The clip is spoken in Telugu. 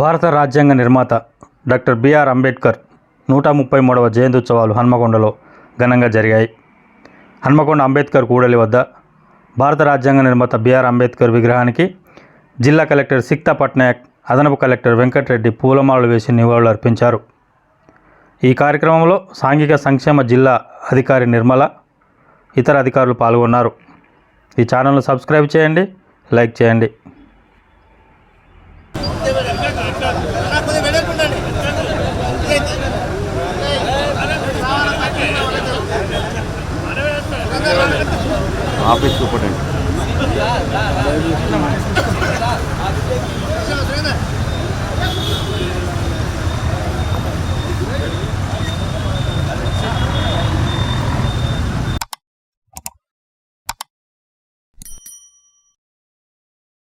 భారత రాజ్యాంగ నిర్మాత డాక్టర్ బిఆర్ అంబేద్కర్ నూట ముప్పై మూడవ జయంత్యుత్సవాలు హన్మకొండలో ఘనంగా జరిగాయి. హన్మకొండ అంబేద్కర్ కూడలి వద్ద భారత రాజ్యాంగ నిర్మాత బిఆర్ అంబేద్కర్ విగ్రహానికి జిల్లా కలెక్టర్ సిక్తా పట్నాయక్ అదనపు కలెక్టర్ వెంకటరెడ్డి పూలమాలలు వేసి నివాళులు అర్పించారు. ఈ కార్యక్రమంలో సాంఘిక సంక్షేమ జిల్లా అధికారి నిర్మల ఇతర అధికారులు పాల్గొన్నారు. ఈ ఛానల్ను సబ్స్క్రైబ్ చేయండి లైక్ చేయండి. Office superintendent.